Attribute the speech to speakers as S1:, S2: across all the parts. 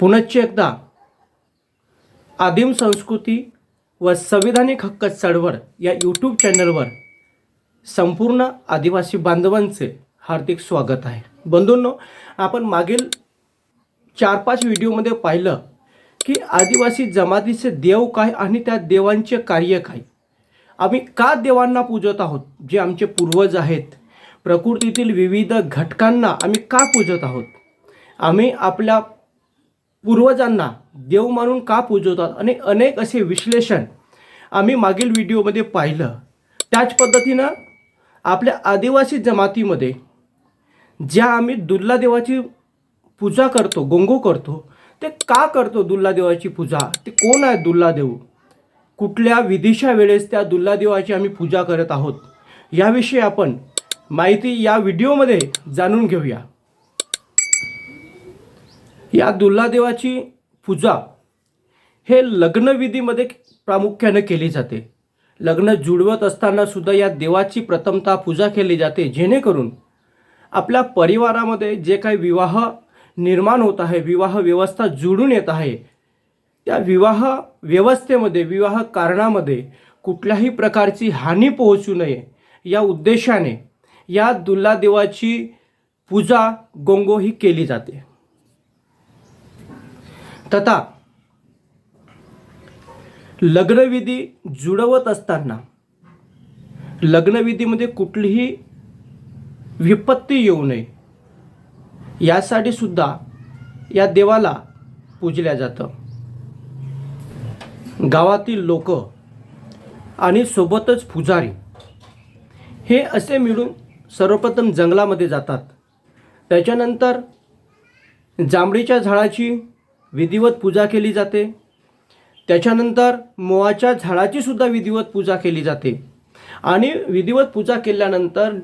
S1: पुनश्च एकदा आदिम संस्कृती व संविधानिक हक्क चळवळ या यूट्यूब चॅनलवर संपूर्ण आदिवासी बांधवांचे हार्दिक स्वागत आहे. बंधूंनो आपण मागील चार पाच व्हिडिओमध्ये पाहिलं की आदिवासी जमातीचे देव काय आणि त्या देवांचे कार्य काय. आम्ही का देवांना पूजत आहोत? जे आमचे पूर्वज आहेत. प्रकृतीतील विविध घटकांना आम्ही का पूजत आहोत? आम्ही आपल्या पूर्वजांना देव मानून का पूजवतात? आणि अनेक असे विश्लेषण आम्ही मागील व्हिडिओमध्ये पाहिलं. त्याच पद्धतीनं आपल्या आदिवासी जमातीमध्ये ज्या आम्ही दुर्ला देवाची पूजा करतो गोंगो करतो ते का करतो दुर्ला देवाची पूजा? ते कोण आहे दुर्ला देव? कुठल्या विधीच्या वेळेस त्या दुर्ला देवाची आम्ही पूजा करत आहोत? याविषयी आपण माहिती या व्हिडिओमध्ये जाणून घेऊया. या दुर्लादेवाची पूजा हे लग्नविधीमध्ये प्रामुख्याने केली जाते. लग्न जुळवत असताना सुद्धा या देवाची प्रथमता पूजा केली जाते. जेणेकरून आपल्या परिवारामध्ये जे काही विवाह निर्माण होत आहे विवाह व्यवस्था जुळून येत आहे त्या विवाह व्यवस्थेमध्ये विवाह कारणामध्ये कुठल्याही प्रकारची हानी पोहोचू नये या उद्देशाने या दुल्लादेवाची पूजा गोंगो ही केली जाते. तथा लग्नविधी जुळवत असताना लग्नविधीमध्ये कुठलीही विपत्ती येऊ नये यासाठी सुद्धा या देवाला पूजल्या जातं. गावातील लोक आणि सोबतच पुजारी हे असे मिळून सर्वप्रथम जंगलामध्ये जातात. त्याच्यानंतर जांभळीच्या झाडाची विधिवत पूजा केली जाते. त्याच्यानंतर मोहाच्या झाडाची सुद्धा विधिवत पूजा केली जाते. आणि विधिवत पूजा केल्यानंतर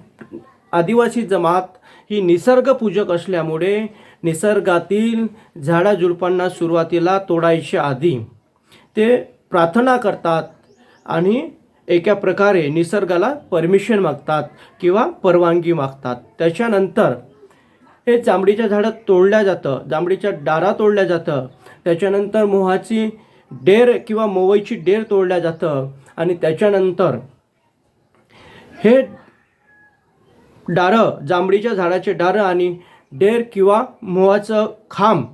S1: आदिवासी जमात ही निसर्गपूजक असल्यामुळे निसर्गातील झाडाझुडपांना सुरुवातीला तोडायच्या आधी ते प्रार्थना करतात आणि एका प्रकारे निसर्गाला परमिशन मागतात किंवा परवानगी मागतात. त्याच्यानंतर हे जांभळीच्या झाडात तोडल्या जातं जांभळीच्या डारा तोडल्या जातं. त्याच्यानंतर मोहाची डेर किंवा मोवईची डेर तोडल्या जातं आणि त्याच्यानंतर हे डारं जांभळीच्या झाडाचे डारं आणि डेर किंवा मोहाचं खांब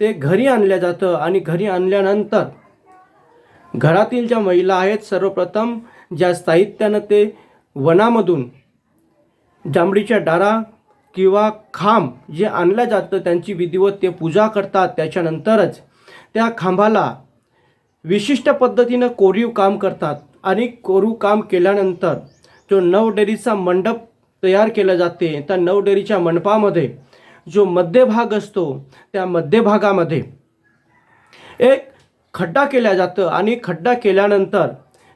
S1: ते घरी आणलं जातं आणि घरी आणल्यानंतर घरातील ज्या महिला आहेत सर्वप्रथम ज्या साहित्यानं ते वनामधून जांभळीच्या डारा किंवा खांब जे आणलं जातं त्यांची विधिवत ते पूजा करतात त्याच्यानंतरच त्या खांबाला विशिष्ट पद्धतीनं कोरीव काम करतात. आणि कोरीव काम केल्यानंतर जो नवडेरीचा मंडप तयार केला जाते त्या नवडेरीच्या मंडपामध्ये जो मध्यभाग असतो त्या मध्यभागामध्ये एक खड्डा केला जातं आणि खड्डा केल्यानंतर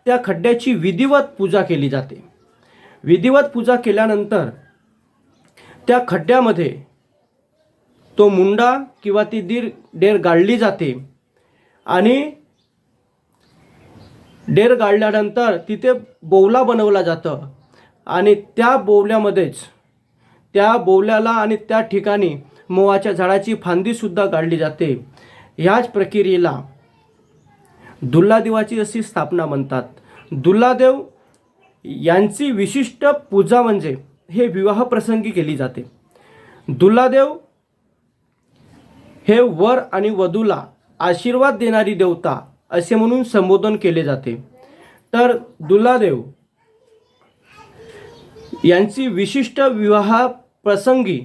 S1: त्या खड्ड्याची विधिवत पूजा केली जाते. विधिवत पूजा केल्यानंतर त्या खड्ड्यामध्ये तो मुंडा किंवा ती दीर डेर गाळली जाते. आणि डेर गाळल्यानंतर तिथे बोवला बनवला जातं. आणि त्या बोवल्यामध्येच त्या बोवल्याला आणि त्या ठिकाणी मोवाच्या झाडाची फांदीसुद्धा गाळली जाते. ह्याच प्रक्रियेला दुल्लादेवाची अशी स्थापना म्हणतात. दुल्लादेव यांची विशिष्ट पूजा म्हणजे हे विवाहप्रसंगी केली जाते. दुल्लादेव हे वर आणि वधूला आशीर्वाद देणारी देवता असे म्हणून संबोधन केले जाते. तर दुल्लादेव यांची विशिष्ट विवाह प्रसंगी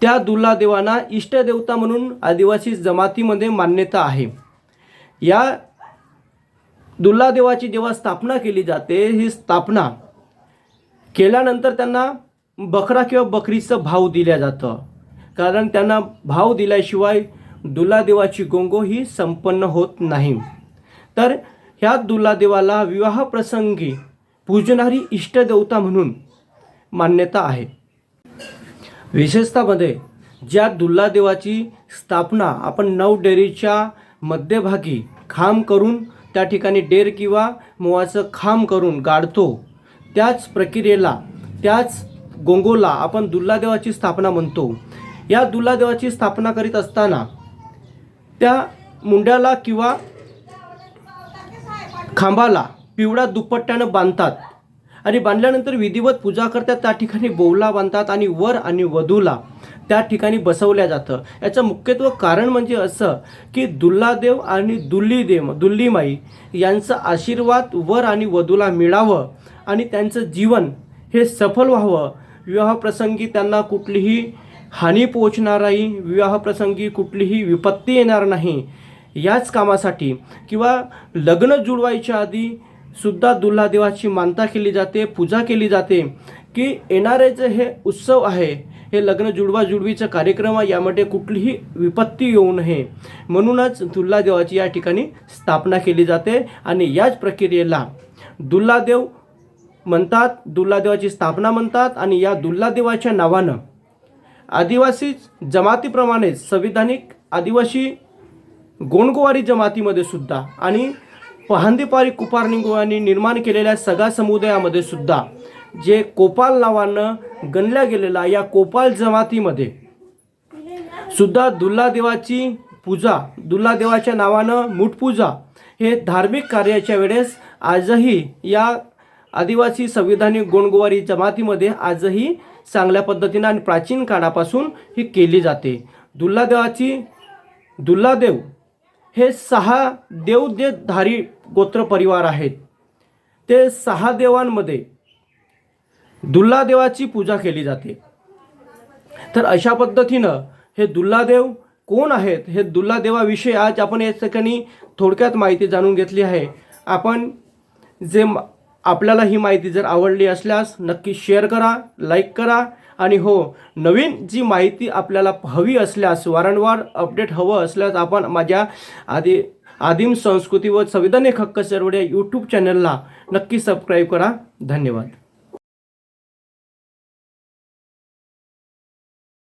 S1: त्या दुल्लादेवांना इष्टदेवता म्हणून आदिवासी जमातीमध्ये मान्यता आहे. या दुल्लादेवाची जेव्हा स्थापना केली जाते ही स्थापना केल्यानंतर त्यांना बकरा किंवा बकरीचं भाव दिल्या जातं. कारण त्यांना भाव दिल्याशिवाय दुलादेवाची गोंगो ही संपन्न होत नाही. तर ह्या दुलादेवाला विवाहप्रसंगी पूजणारी इष्टदेवता म्हणून मान्यता आहे. विशेषतामध्ये ज्या दुल्लादेवाची स्थापना आपण नऊ डेरीच्या मध्यभागी खांब करून त्या ठिकाणी डेर किंवा मोवाचं खांब करून गाडतो त्याच प्रक्रियेला त्याच गोंगोला आपण दुल्लादेवाची स्थापना म्हणतो. या दुल्लादेवाची स्थापना करीत असताना त्या मुंड्याला किंवा खांबाला पिवळा दुपट्ट्यानं बांधतात आणि बांधल्यानंतर विधिवत पूजा करतात. त्या ठिकाणी बोवला बांधतात आणि वर आणि वधूला त्या ठिकाणी बसवल्या जातं. याचं मुख्यत्व कारण म्हणजे असं की दुल्लादेव आणि दुल्लीदेव दुल्लीमाई यांचा आशीर्वाद वर आणि वधूला मिळावं आणि त्यांचं जीवन हे सफल व्हावं. विवाहप्रसंगी त्यांना कुठलीही हानी पोचणार नाही विवाहप्रसंगी कुठलीही विपत्ती येणार नाही. याच कामासाठी किंवा लग्न जुळवायच्या आधी सुद्धा दुल्हादेवाची मानता केली जाते पूजा केली जाते की येणारे जे हे उत्सव आहे हे लग्न जुळवा जुडवीचं कार्यक्रम आहे यामध्ये कुठलीही विपत्ती येऊ नये. म्हणूनच दुल्हादेवाची या ठिकाणी स्थापना केली जाते आणि याच प्रक्रियेला दुल्हादेव म्हणतात दुल्हादेवाची स्थापना म्हणतात आणि या दुल्हादेवाच्या नावानं आदिवासी जमातीप्रमाणेच संविधानिक आदिवासी गोंडगोवारी जमातीमध्ये सुद्धा आणि पहांदीपारी कुपारनिंगोवानी निर्माण केलेल्या सगळ्या समुदायामध्ये सुद्धा जे कोपाल नावानं गणल्या गेलेला या कोपाल जमातीमध्ये सुद्धा दुल्लादेवाची पूजा दुल्लादेवाच्या नावानं मूठपूजा हे धार्मिक कार्याच्या वेळेस आजही या आदिवासी संविधानिक गोंडगोवारी जमातीमध्ये आजही चांगल्या पद्धतीनं आणि प्राचीन काळापासून ही केली जाते. दुल्लादेवाची दुल्हादेव हे सहा देवदेधारी गोत्र परिवार आहेत. ते सहा देवांमध्ये दुल्हादेवाची पूजा केली जाते. तर अशा पद्धतीनं हे दुल्हादेव कोण आहेत? हे दुल्हादेवाविषयी आज आपण या ठिकाणी थोडक्यात माहिती जाणून घेतली आहे. आपण जे आपल्याला ही माहिती जर आवडली असल्यास नक्की शेअर करा लाईक करा आणि हो नवीन जी माहिती आपल्याला हवी असल्यास वारंवार अपडेट हवं असल्यास आपण माझ्या आधी आदिम संस्कृती व संविधानिक हक्क सर्वड्या यूट्यूब चॅनलला नक्की सबस्क्राईब करा. धन्यवाद.